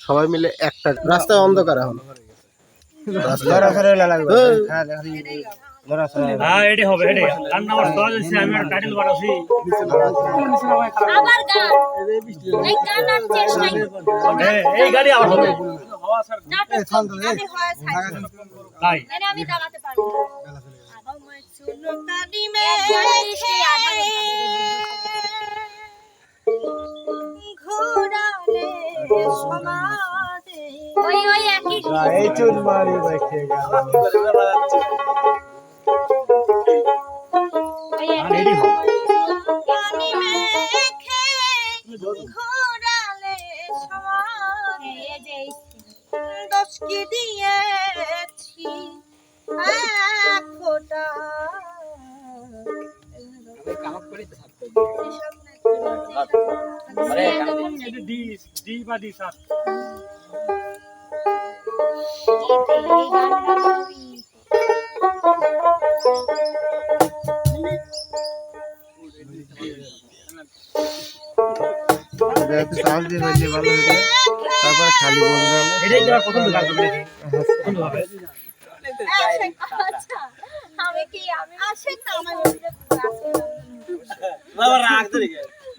সবাই মিলে একটা রাস্তা অন্ধকার এখন। আমি ওই ওই একই এই চুল মারি দেখে ঘোরালে দিয়েছি মানে সাহস দিয়ে হয়েছে ভালো হয়েছে তারপরে খালি বলবে এটাই তোমার প্রথম গান হবে। হবে আমি কি আমি আসেন না আমার রাগ ধরে গেছে।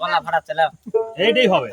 গলা ফাটা চালাও এইটাই হবে।